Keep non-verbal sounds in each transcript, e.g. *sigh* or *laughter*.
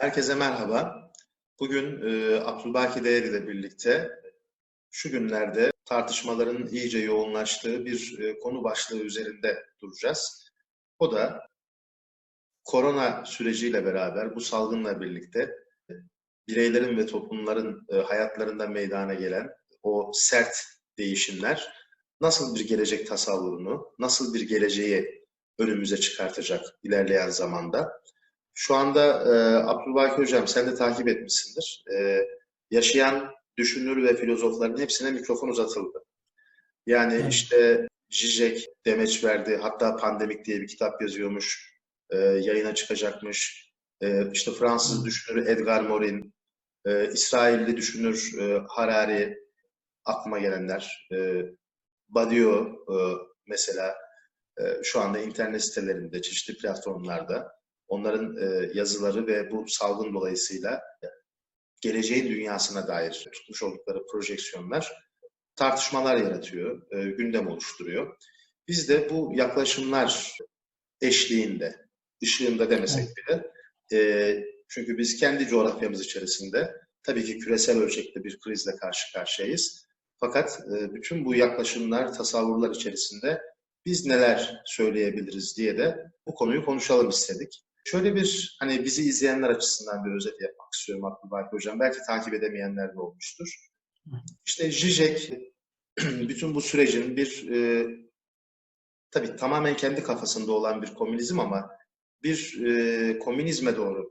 Herkese merhaba. Bugün e, Abdülbaki Değer ile birlikte şu günlerde tartışmaların iyice yoğunlaştığı bir e, konu başlığı üzerinde duracağız. O da korona süreciyle beraber, bu salgınla birlikte bireylerin ve toplumların e, hayatlarında meydana gelen o sert değişimler nasıl bir gelecek tasavvurunu, nasıl bir geleceği önümüze çıkartacak ilerleyen zamanda? Şu anda e, Abdülbaki Hocam sen de takip etmişsindir. E, yaşayan düşünür ve filozofların hepsine mikrofon uzatıldı. Yani Evet. işte Zizek demeç verdi. Hatta Pandemik diye bir kitap yazıyormuş. E, yayına çıkacakmış. E, işte Fransız düşünür Edgar Morin, e, İsrailli düşünür e, Harari, aklıma gelenler. E, Badiou e, mesela e, şu anda internet sitelerinde, çeşitli platformlarda onların e, yazıları ve bu salgın dolayısıyla geleceğin dünyasına dair tutmuş oldukları projeksiyonlar tartışmalar yaratıyor, e, gündem oluşturuyor. Biz de bu yaklaşımlar eşliğinde, ışığında demesek bile, e, çünkü biz kendi coğrafyamız içerisinde tabii ki küresel ölçekte bir krizle karşı karşıyayız. Fakat e, bütün bu yaklaşımlar, tasavvurlar içerisinde biz neler söyleyebiliriz diye de bu konuyu konuşalım istedik. Şöyle bir hani bizi izleyenler açısından bir özet yapmak istiyorum Abdülbaki Hocam. Belki takip edemeyenler de olmuştur. İşte Zizek *clears throat* bütün bu sürecin bir e, tabii tamamen kendi kafasında olan bir komünizm ama bir e, komünizme doğru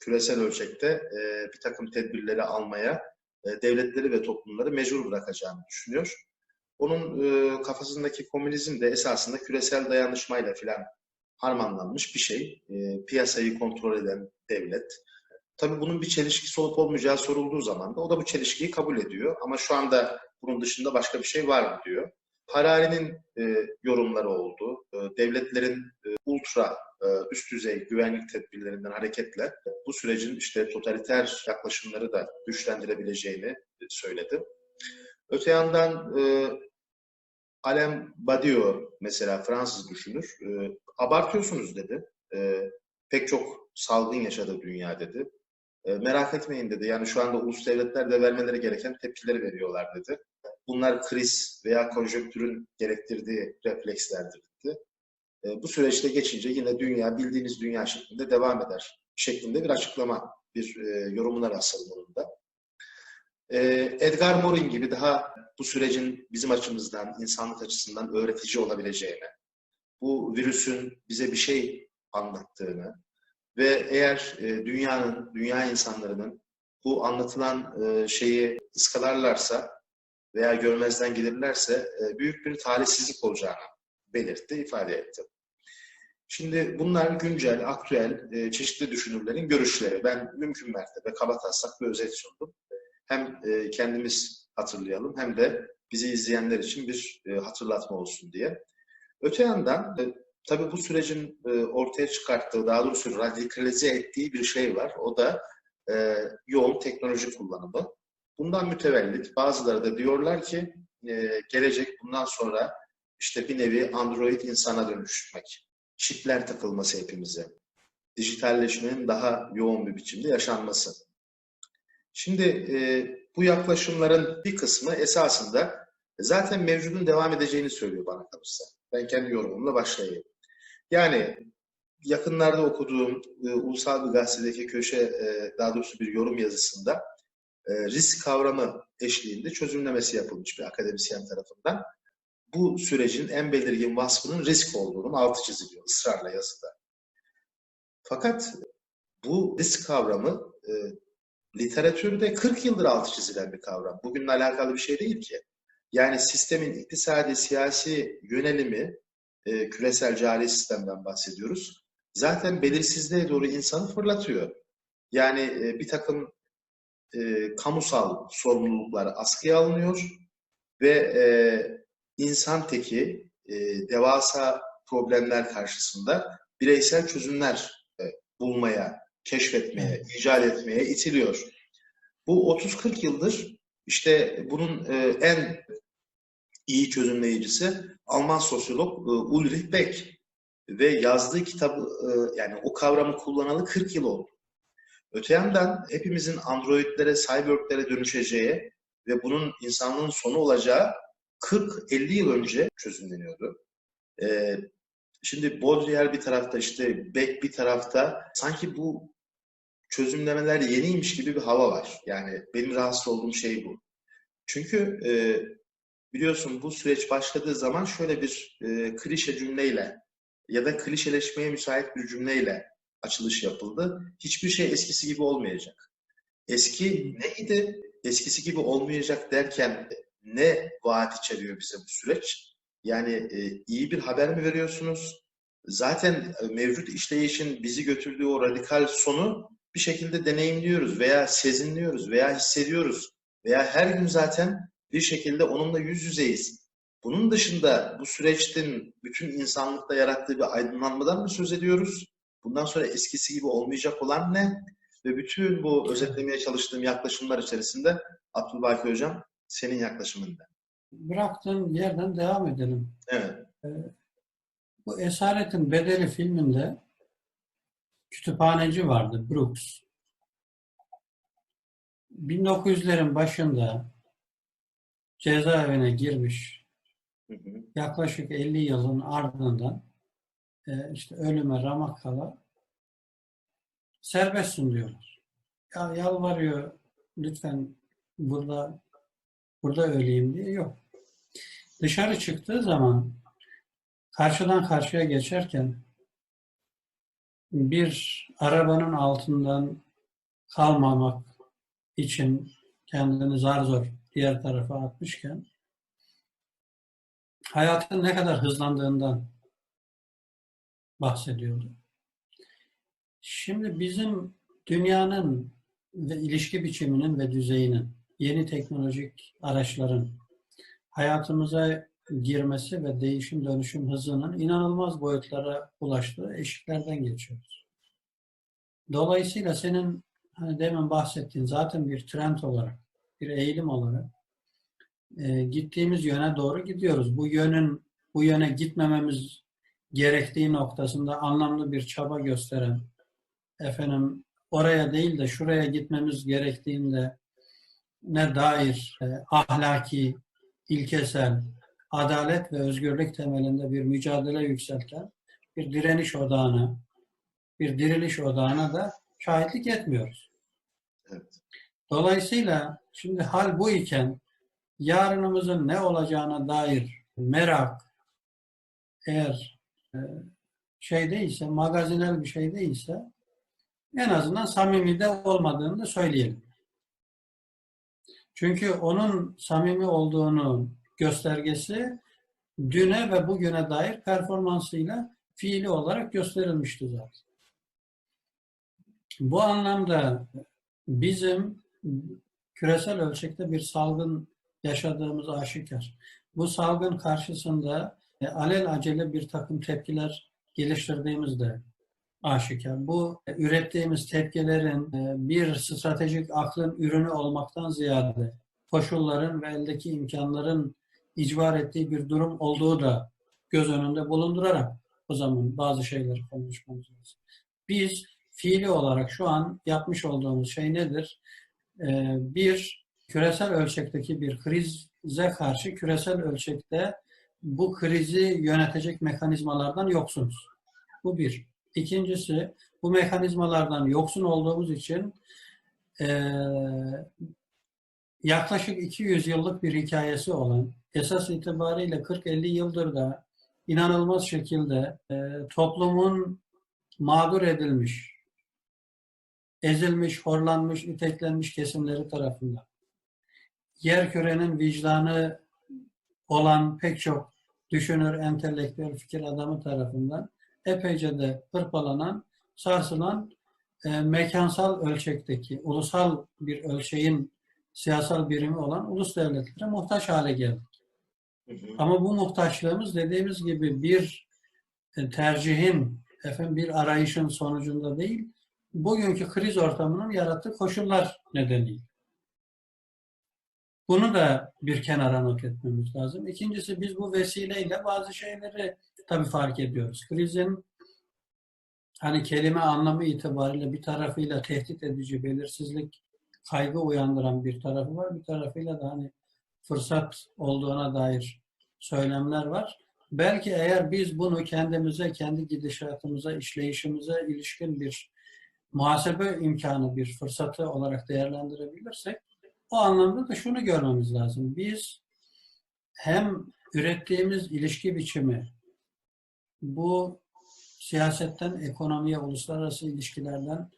küresel ölçekte e, bir takım tedbirleri almaya e, devletleri ve toplumları mecbur bırakacağını düşünüyor. Onun e, kafasındaki komünizm de esasında küresel dayanışmayla filan harmanlanmış bir şey. E, piyasayı kontrol eden devlet. Tabii bunun bir çelişkisi olup olmayacağı sorulduğu zaman da o da bu çelişkiyi kabul ediyor. Ama şu anda bunun dışında başka bir şey var mı diyor. Harari'nin e, yorumları oldu. E, devletlerin e, ultra e, üst düzey güvenlik tedbirlerinden hareketle bu sürecin işte totaliter yaklaşımları da güçlendirebileceğini e, söyledi. Öte yandan e, Alain Badiou mesela Fransız düşünür. E, abartıyorsunuz dedi. E, pek çok salgın yaşadı dünya dedi. E, merak etmeyin dedi. Yani şu anda ulus devletler de vermeleri gereken tepkileri veriyorlar dedi. Bunlar kriz veya konjonktürün gerektirdiği reflekslerdir dedi. E, bu süreçte geçince yine dünya bildiğiniz dünya şeklinde devam eder şeklinde bir açıklama, bir e, yorumuna rastladım onun da. E, Edgar Morin gibi daha bu sürecin bizim açımızdan, insanlık açısından öğretici olabileceğini, bu virüsün bize bir şey anlattığını ve eğer e, dünyanın, dünya insanlarının bu anlatılan e, şeyi ıskalarlarsa veya görmezden gelirlerse e, büyük bir talihsizlik olacağını belirtti, ifade etti. Şimdi bunlar güncel, aktüel, çeşitli düşünürlerin görüşleri. Ben mümkün mertebe kaba taslak bir özet sundum. Hem kendimiz hatırlayalım hem de bizi izleyenler için bir hatırlatma olsun diye. Öte yandan e, tabii bu sürecin e, ortaya çıkarttığı, daha doğrusu radikalize ettiği bir şey var. O da e, yoğun teknoloji kullanımı. Bundan mütevellit bazıları da diyorlar ki e, gelecek bundan sonra işte bir nevi android insana dönüşmek. Çipler takılması hepimize. Dijitalleşmenin daha yoğun bir biçimde yaşanması. Şimdi e, bu yaklaşımların bir kısmı esasında zaten mevcudun devam edeceğini söylüyor bana kalırsa. Ben kendi yorumumla başlayayım. Yani yakınlarda okuduğum e, ulusal bir gazetedeki köşe, e, daha doğrusu bir yorum yazısında e, risk kavramı eşliğinde çözümlemesi yapılmış bir akademisyen tarafından. Bu sürecin en belirgin vasfının risk olduğunun altı çiziliyor ısrarla yazıda. Fakat bu risk kavramı e, literatürde 40 yıldır altı çizilen bir kavram. Bugünle alakalı bir şey değil ki. Yani sistemin iktisadi, siyasi yönelimi, e, küresel cari sistemden bahsediyoruz. Zaten belirsizliğe doğru insanı fırlatıyor. Yani e, bir takım e, kamusal sorumluluklar askıya alınıyor ve e, insan teki e, devasa problemler karşısında bireysel çözümler e, bulmaya, keşfetmeye, icat etmeye itiliyor. Bu 30-40 yıldır işte bunun e, en iyi çözümleyicisi Alman sosyolog e, Ulrich Beck ve yazdığı kitabı e, yani o kavramı kullanalı 40 yıl oldu. Öte yandan hepimizin androidlere, cyborglere dönüşeceği ve bunun insanlığın sonu olacağı 40-50 yıl önce çözümleniyordu. Ee, şimdi Baudrillard bir tarafta işte Beck bir tarafta sanki bu çözümlemeler yeniymiş gibi bir hava var. Yani benim rahatsız olduğum şey bu. Çünkü e, biliyorsun bu süreç başladığı zaman şöyle bir e, klişe cümleyle ya da klişeleşmeye müsait bir cümleyle açılış yapıldı. Hiçbir şey eskisi gibi olmayacak. Eski neydi? Eskisi gibi olmayacak derken ne vaat içeriyor bize bu süreç? Yani e, iyi bir haber mi veriyorsunuz? Zaten e, mevcut işleyişin bizi götürdüğü o radikal sonu bir şekilde deneyimliyoruz veya sezinliyoruz veya hissediyoruz veya her gün zaten bir şekilde onunla yüz yüzeyiz. Bunun dışında bu süreçtin bütün insanlıkta yarattığı bir aydınlanmadan mı söz ediyoruz? Bundan sonra eskisi gibi olmayacak olan ne? Ve bütün bu özetlemeye çalıştığım yaklaşımlar içerisinde Abdülbaki Hocam senin yaklaşımın ne? Bıraktığım yerden devam edelim. Evet. Bu Esaretin Bedeli filminde kütüphaneci vardı Brooks. 1900'lerin başında cezaevine girmiş. Hı hı. Yaklaşık 50 yılın ardından e, işte ölüme ramak kala serbestsin diyorlar. Ya yalvarıyor lütfen burada burada öleyim diye yok. Dışarı çıktığı zaman karşıdan karşıya geçerken bir arabanın altından kalmamak için kendini zar zor diğer tarafa atmışken hayatın ne kadar hızlandığından bahsediyordu. Şimdi bizim dünyanın ve ilişki biçiminin ve düzeyinin, yeni teknolojik araçların hayatımıza girmesi ve değişim dönüşüm hızının inanılmaz boyutlara ulaştığı eşiklerden geçiyoruz. Dolayısıyla senin hani demin bahsettiğin zaten bir trend olarak, bir eğilim olarak e, gittiğimiz yöne doğru gidiyoruz. Bu yönün bu yöne gitmememiz gerektiği noktasında anlamlı bir çaba gösteren efendim oraya değil de şuraya gitmemiz gerektiğinde ne dair e, ahlaki, ilkesel, adalet ve özgürlük temelinde bir mücadele yükselten bir direniş odağına, bir diriliş odağına da şahitlik etmiyoruz. Evet. Dolayısıyla şimdi hal bu iken yarınımızın ne olacağına dair merak eğer e, şey değilse, magazinel bir şey değilse en azından samimi de olmadığını da söyleyelim. Çünkü onun samimi olduğunu göstergesi düne ve bugüne dair performansıyla fiili olarak gösterilmişti zaten. Bu anlamda bizim küresel ölçekte bir salgın yaşadığımız aşikar. Bu salgın karşısında e, alel acele bir takım tepkiler geliştirdiğimiz de aşikar. Bu e, ürettiğimiz tepkilerin e, bir stratejik aklın ürünü olmaktan ziyade koşulların ve eldeki imkanların icbar ettiği bir durum olduğu da göz önünde bulundurarak o zaman bazı şeyleri konuşmamız lazım. Biz fiili olarak şu an yapmış olduğumuz şey nedir? Ee, bir, küresel ölçekteki bir krize karşı küresel ölçekte bu krizi yönetecek mekanizmalardan yoksunuz. Bu bir. İkincisi, bu mekanizmalardan yoksun olduğumuz için e, yaklaşık 200 yıllık bir hikayesi olan, esas itibariyle 40-50 yıldır da inanılmaz şekilde e, toplumun mağdur edilmiş, ezilmiş, horlanmış, iteklenmiş kesimleri tarafından yer kürenin vicdanı olan pek çok düşünür, entelektüel fikir adamı tarafından epeyce de hırpalanan, sarsılan e, mekansal ölçekteki, ulusal bir ölçeğin siyasal birimi olan ulus devletlere muhtaç hale geldik. Hı hı. Ama bu muhtaçlığımız dediğimiz gibi bir tercihin, efendim bir arayışın sonucunda değil, bugünkü kriz ortamının yarattığı koşullar nedeniyle. Bunu da bir kenara not etmemiz lazım. İkincisi biz bu vesileyle bazı şeyleri tabii fark ediyoruz. Krizin hani kelime anlamı itibariyle bir tarafıyla tehdit edici, belirsizlik, kaygı uyandıran bir tarafı var. Bir tarafıyla da hani fırsat olduğuna dair söylemler var. Belki eğer biz bunu kendimize, kendi gidişatımıza, işleyişimize ilişkin bir muhasebe imkanı, bir fırsatı olarak değerlendirebilirsek o anlamda da şunu görmemiz lazım. Biz hem ürettiğimiz ilişki biçimi bu siyasetten ekonomiye, uluslararası ilişkilerden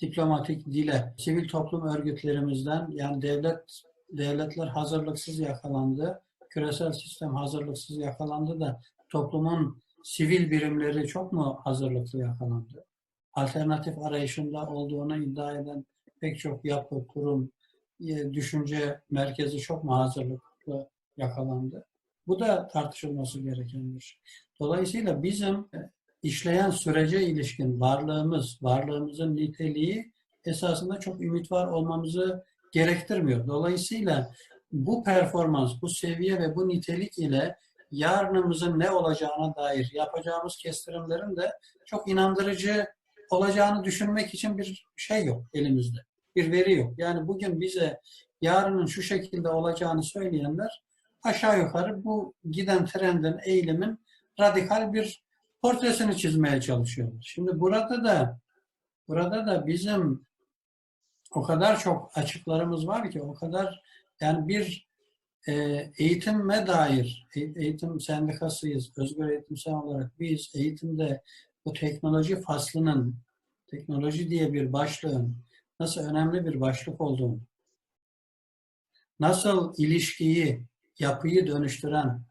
diplomatik dile, sivil toplum örgütlerimizden yani devlet devletler hazırlıksız yakalandı, küresel sistem hazırlıksız yakalandı da toplumun sivil birimleri çok mu hazırlıklı yakalandı? Alternatif arayışında olduğunu iddia eden pek çok yapı, kurum, e, düşünce merkezi çok mu hazırlıklı yakalandı? Bu da tartışılması gereken bir şey. Dolayısıyla bizim e, işleyen sürece ilişkin varlığımız, varlığımızın niteliği esasında çok ümit var olmamızı gerektirmiyor. Dolayısıyla bu performans, bu seviye ve bu nitelik ile yarınımızın ne olacağına dair yapacağımız kestirimlerin de çok inandırıcı olacağını düşünmek için bir şey yok elimizde. Bir veri yok. Yani bugün bize yarının şu şekilde olacağını söyleyenler aşağı yukarı bu giden trendin, eğilimin radikal bir portresini çizmeye çalışıyorlar. Şimdi burada da burada da bizim o kadar çok açıklarımız var ki o kadar yani bir e, eğitime dair e, eğitim sendikasıyız. Özgür eğitimsel olarak biz eğitimde bu teknoloji faslının teknoloji diye bir başlığın nasıl önemli bir başlık olduğunu nasıl ilişkiyi, yapıyı dönüştüren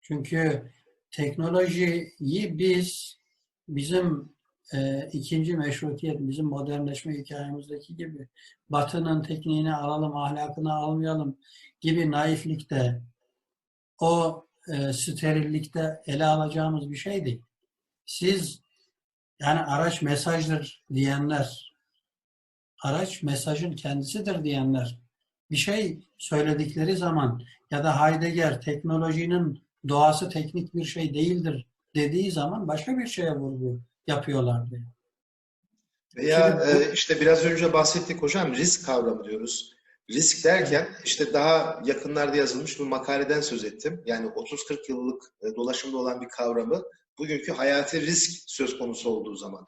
çünkü teknolojiyi biz bizim e, ikinci meşrutiyet, bizim modernleşme hikayemizdeki gibi batının tekniğini alalım, ahlakını almayalım gibi naiflikte o e, sterillikte ele alacağımız bir şey değil. Siz yani araç mesajdır diyenler, araç mesajın kendisidir diyenler bir şey söyledikleri zaman ya da Heidegger teknolojinin doğası teknik bir şey değildir dediği zaman başka bir şeye vurgu yapıyorlardı. Veya e, işte biraz önce bahsettik hocam risk kavramı diyoruz. Risk derken işte daha yakınlarda yazılmış bir makaleden söz ettim. Yani 30-40 yıllık e, dolaşımda olan bir kavramı bugünkü hayati risk söz konusu olduğu zaman.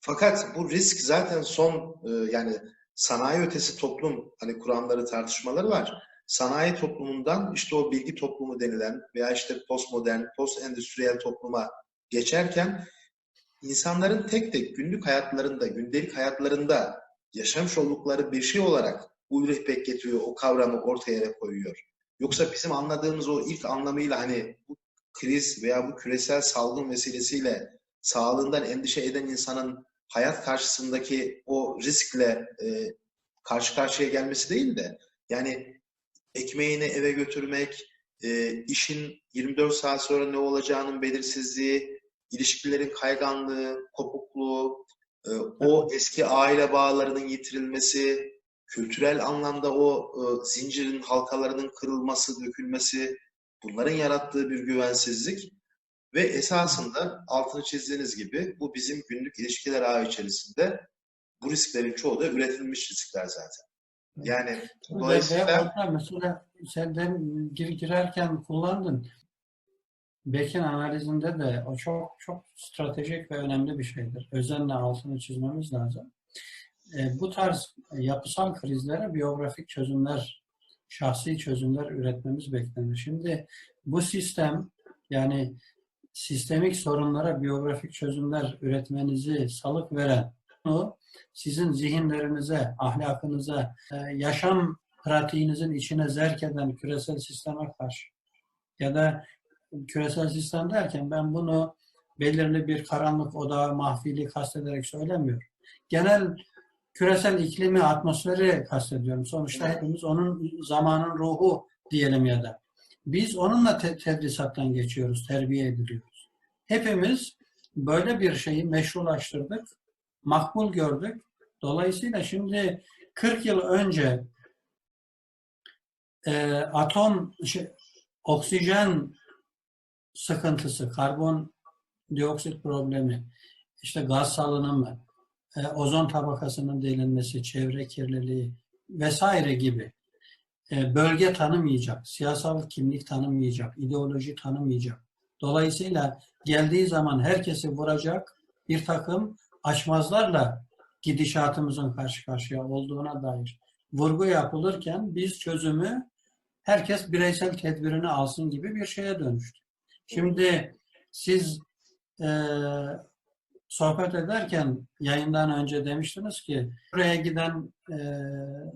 Fakat bu risk zaten son e, yani sanayi ötesi toplum hani kuramları tartışmaları var. Sanayi toplumundan işte o bilgi toplumu denilen veya işte postmodern, post endüstriyel topluma geçerken insanların tek tek günlük hayatlarında, gündelik hayatlarında yaşamış oldukları bir şey olarak Ulrich Beck getiriyor, o kavramı ortaya koyuyor. Yoksa bizim anladığımız o ilk anlamıyla hani kriz veya bu küresel salgın vesilesiyle sağlığından endişe eden insanın hayat karşısındaki o riskle e, karşı karşıya gelmesi değil de yani ekmeğini eve götürmek, e, işin 24 saat sonra ne olacağının belirsizliği, ilişkilerin kayganlığı, kopukluğu, e, o eski aile bağlarının yitirilmesi, kültürel anlamda o e, zincirin halkalarının kırılması, dökülmesi, bunların yarattığı bir güvensizlik ve esasında altını çizdiğiniz gibi bu bizim günlük ilişkiler ağı içerisinde bu risklerin çoğu da üretilmiş riskler zaten. Yani dolayısıyla Orada mesela senden gir, girerken kullandın. Beck'in analizinde de o çok çok stratejik ve önemli bir şeydir. Özenle altını çizmemiz lazım. E, bu tarz yapısal krizlere biyografik çözümler, şahsi çözümler üretmemiz beklenir. Şimdi bu sistem yani sistemik sorunlara biyografik çözümler üretmenizi salık veren o sizin zihinlerinize, ahlakınıza, e, yaşam pratiğinizin içine zerk eden küresel sisteme karşı ya da küresel sistem derken ben bunu belirli bir karanlık odağı, mahfili kastederek söylemiyorum. Genel küresel iklimi, atmosferi kastediyorum. Sonuçta hepimiz onun zamanın ruhu diyelim ya da. Biz onunla te- tedrisattan geçiyoruz, terbiye ediliyoruz. Hepimiz böyle bir şeyi meşrulaştırdık, makbul gördük. Dolayısıyla şimdi 40 yıl önce e, atom şey, oksijen sıkıntısı, karbon dioksit problemi işte gaz salınımı, e, ozon tabakasının delinmesi, çevre kirliliği vesaire gibi e, bölge tanımayacak, siyasal kimlik tanımayacak, ideoloji tanımayacak. Dolayısıyla geldiği zaman herkesi vuracak bir takım aşmazlarla gidişatımızın karşı karşıya olduğuna dair vurgu yapılırken biz çözümü herkes bireysel tedbirini alsın gibi bir şeye dönüştü. Şimdi siz e, sohbet ederken yayından önce demiştiniz ki buraya giden e,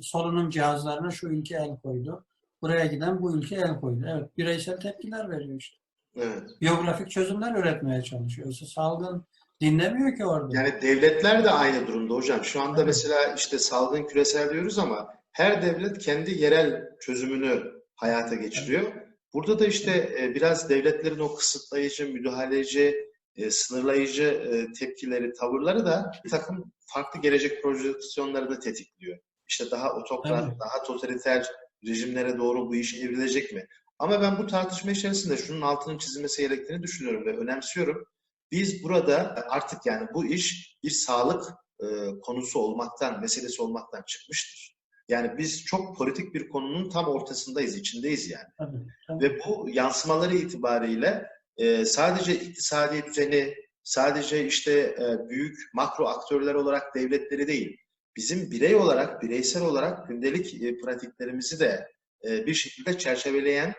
solunum cihazlarına şu ülke el koydu. Buraya giden bu ülke el koydu. Evet bireysel tepkiler veriyor işte. Evet. Biyografik çözümler üretmeye çalışıyor. İşte salgın dinlemiyor ki orada. Yani devletler de aynı durumda hocam. Şu anda Evet. mesela işte salgın küresel diyoruz ama her devlet kendi yerel çözümünü hayata geçiriyor. Burada da işte e, biraz devletlerin o kısıtlayıcı, müdahaleci, e, sınırlayıcı e, tepkileri, tavırları da bir takım farklı gelecek projeksiyonları da tetikliyor. İşte daha otokrat, Tabii. daha totaliter rejimlere doğru bu iş evrilecek mi? Ama ben bu tartışma içerisinde şunun altının çizilmesi gerektiğini düşünüyorum ve önemsiyorum. Biz burada artık yani bu iş bir sağlık e, konusu olmaktan, meselesi olmaktan çıkmıştır. Yani biz çok politik bir konunun tam ortasındayız, içindeyiz yani. Tabii, tabii. Ve bu yansımaları itibariyle e, sadece iktisadi düzeni, sadece işte e, büyük makro aktörler olarak devletleri değil, bizim birey olarak, bireysel olarak gündelik e, pratiklerimizi de e, bir şekilde çerçeveleyen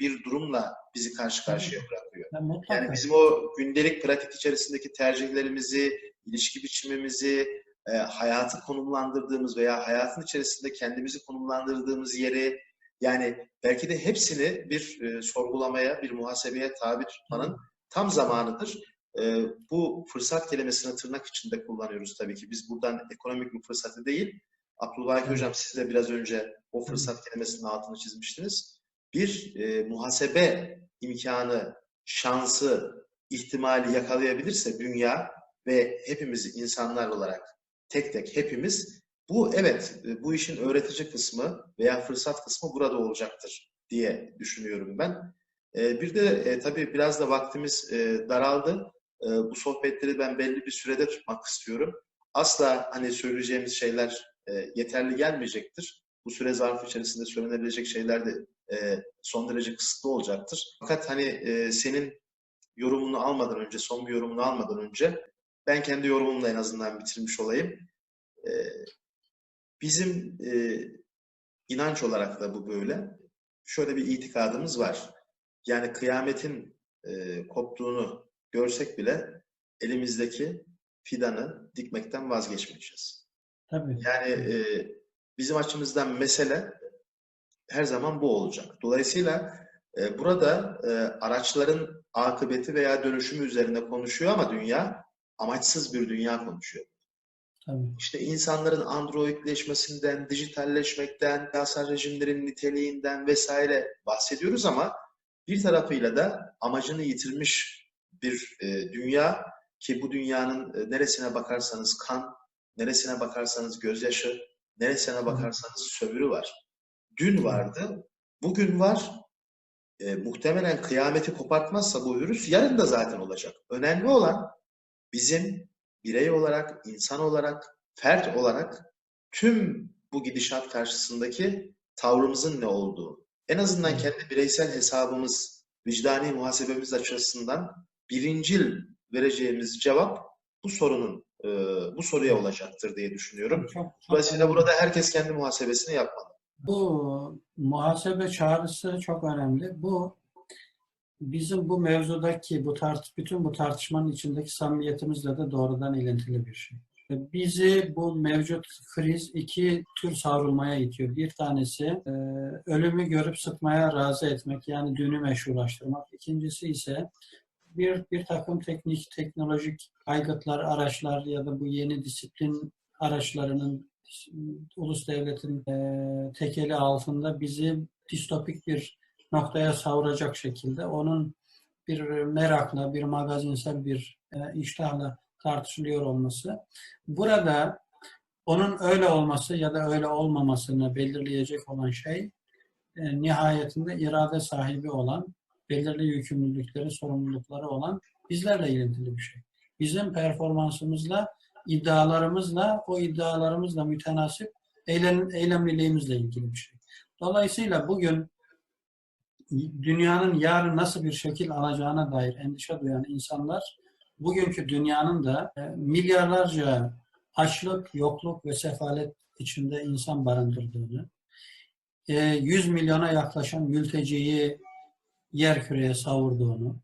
bir durumla bizi karşı karşıya bırakıyor. Yani bizim o gündelik pratik içerisindeki tercihlerimizi, ilişki biçimimizi, e, hayatı konumlandırdığımız veya hayatın içerisinde kendimizi konumlandırdığımız yeri, yani belki de hepsini bir e, sorgulamaya, bir muhasebeye tabi tutmanın tam zamanıdır. E, bu fırsat kelimesini tırnak içinde kullanıyoruz tabii ki. Biz buradan ekonomik bir fırsatı değil, Abdülbaki. Hocam siz de biraz önce o fırsat kelimesinin altını çizmiştiniz. Bir e, muhasebe imkanı, şansı, ihtimali yakalayabilirse dünya ve hepimiz insanlar olarak tek tek hepimiz bu evet e, bu işin öğretici kısmı veya fırsat kısmı burada olacaktır diye düşünüyorum ben. E, Bir de e, tabii biraz da vaktimiz daraldı. Bu sohbetleri ben belli bir sürede tutmak istiyorum. Asla hani söyleyeceğimiz şeyler yeterli gelmeyecektir. Bu süre zarfı içerisinde söylenebilecek şeyler de son derece kısıtlı olacaktır. Fakat hani senin yorumunu almadan önce, son bir yorumunu almadan önce ben kendi yorumumla en azından bitirmiş olayım. Bizim e, inanç olarak da bu böyle. Şöyle bir itikadımız var. Yani kıyametin e, koptuğunu görsek bile elimizdeki fidanı dikmekten vazgeçmeyeceğiz. Tabii. Yani e, bizim açımızdan mesele her zaman bu olacak. Dolayısıyla e, burada e, araçların akıbeti veya dönüşümü üzerine konuşuyor ama dünya amaçsız bir dünya konuşuyor. Tabii. İşte insanların androidleşmesinden, dijitalleşmekten, siyasal rejimlerin niteliğinden vesaire bahsediyoruz ama bir tarafıyla da amacını yitirmiş bir e, dünya ki bu dünyanın e, neresine bakarsanız kan, neresine bakarsanız gözyaşı, neresine bakarsanız sömürü var. Dün vardı, bugün var. E, muhtemelen kıyameti kopartmazsa bu virüs yarın da zaten olacak. Önemli olan bizim birey olarak, insan olarak, fert olarak tüm bu gidişat karşısındaki tavrımızın ne olduğu. En azından kendi bireysel hesabımız, vicdani muhasebemiz açısından birincil vereceğimiz cevap bu sorunun, e, bu soruya olacaktır diye düşünüyorum. Çok, çok Dolayısıyla burada herkes kendi muhasebesini yapmalı. Bu muhasebe çağrısı çok önemli. Bu bizim bu mevzudaki bu tart bütün bu tartışmanın içindeki samimiyetimizle de doğrudan ilintili bir şey. Bizi bu mevcut kriz iki tür savrulmaya itiyor. Bir tanesi e, ölümü görüp sıtmaya razı etmek yani dünü meşrulaştırmak. İkincisi ise bir, bir takım teknik, teknolojik aygıtlar, araçlar ya da bu yeni disiplin araçlarının ulus devletin e, tekeli altında bizi distopik bir noktaya savuracak şekilde onun bir merakla, bir magazinsel bir e, iştahla tartışılıyor olması. Burada onun öyle olması ya da öyle olmamasını belirleyecek olan şey e, nihayetinde irade sahibi olan, belirli yükümlülükleri, sorumlulukları olan bizlerle ilintili bir şey. bizim performansımızla, iddialarımızla, o iddialarımızla mütenasip eylem, eylemliliğimizle ilgili bir şey. Dolayısıyla bugün dünyanın yarın nasıl bir şekil alacağına dair endişe duyan insanlar bugünkü dünyanın da e, milyarlarca açlık, yokluk ve sefalet içinde insan barındırdığını, e, 100 milyona yaklaşan mülteciyi yer küreye savurduğunu,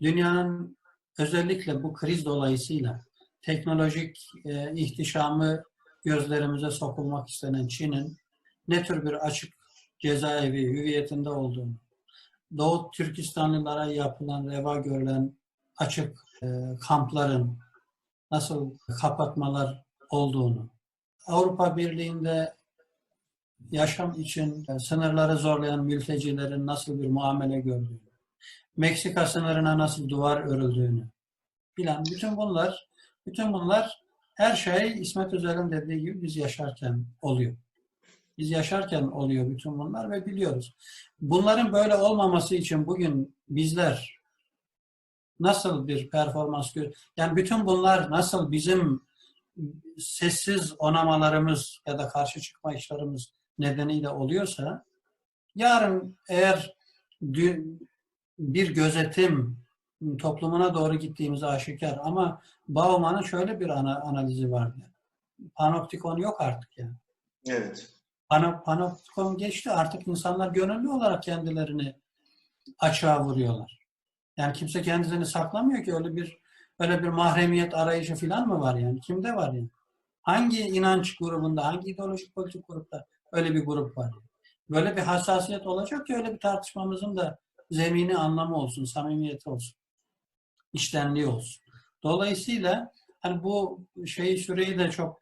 dünyanın özellikle bu kriz dolayısıyla teknolojik e, ihtişamı gözlerimize sokulmak istenen Çin'in ne tür bir açık cezaevi hüviyetinde olduğunu, Doğu Türkistanlılara yapılan, reva görülen açık e, kampların nasıl kapatmalar olduğunu, Avrupa Birliği'nde yaşam için e, sınırları zorlayan mültecilerin nasıl bir muamele gördüğünü, Meksika sınırına nasıl duvar örüldüğünü filan bütün bunlar bütün bunlar her şey İsmet Özel'in dediği gibi biz yaşarken oluyor. Biz yaşarken oluyor bütün bunlar ve biliyoruz. Bunların böyle olmaması için bugün bizler nasıl bir performans gör yani bütün bunlar nasıl bizim sessiz onamalarımız ya da karşı çıkma işlerimiz nedeniyle oluyorsa yarın eğer bir gözetim toplumuna doğru gittiğimiz aşikar ama Bauman'ın şöyle bir ana, analizi vardı. Panoptikon yok artık yani. Evet. Pan, panoptikon geçti. Artık insanlar gönüllü olarak kendilerini açığa vuruyorlar. Yani kimse kendisini saklamıyor ki öyle bir öyle bir mahremiyet arayışı falan mı var yani? Kimde var yani? Hangi inanç grubunda, hangi ideolojik politik grupta öyle bir grup var? Yani? Böyle bir hassasiyet olacak ki öyle bir tartışmamızın da zemini anlamı olsun, samimiyeti olsun, iştenliği olsun. Dolayısıyla hani bu şeyi süreyi de çok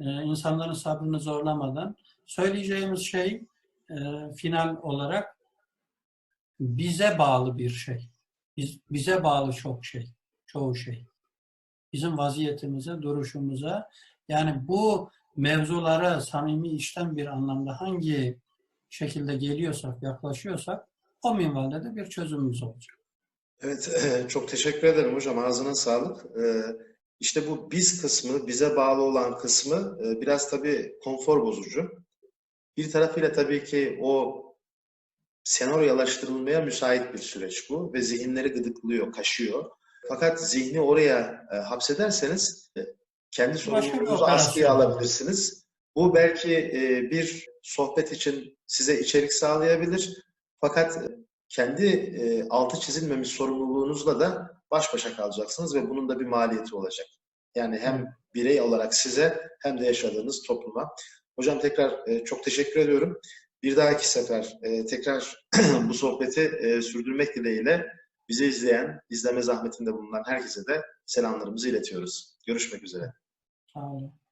e, insanların sabrını zorlamadan söyleyeceğimiz şey e, final olarak bize bağlı bir şey. Biz, bize bağlı çok şey, çoğu şey. Bizim vaziyetimize, duruşumuza, yani bu mevzulara samimi işten bir anlamda hangi şekilde geliyorsak, yaklaşıyorsak o minvalde de bir çözümümüz olacak. Evet, *clears throat* çok teşekkür ederim hocam. Ağzına sağlık. İşte bu biz kısmı, bize bağlı olan kısmı biraz tabii konfor bozucu. Bir tarafıyla tabii ki o senaryolaştırılmaya müsait bir süreç bu ve zihinleri gıdıklıyor, kaşıyor. Fakat zihni oraya e, hapsederseniz e, kendi sorumluluğunuzu askıya alabilirsiniz. Bu belki e, bir sohbet için size içerik sağlayabilir. Fakat kendi e, altı çizilmemiş sorumluluğunuzla da baş başa kalacaksınız ve bunun da bir maliyeti olacak. Yani hem birey olarak size hem de yaşadığınız topluma. Hocam tekrar e, çok teşekkür ediyorum. Bir dahaki sefer e, tekrar *clears throat* bu sohbeti e, sürdürmek dileğiyle bizi izleyen, izleme zahmetinde bulunan herkese de selamlarımızı iletiyoruz. Görüşmek üzere. Sağ olun.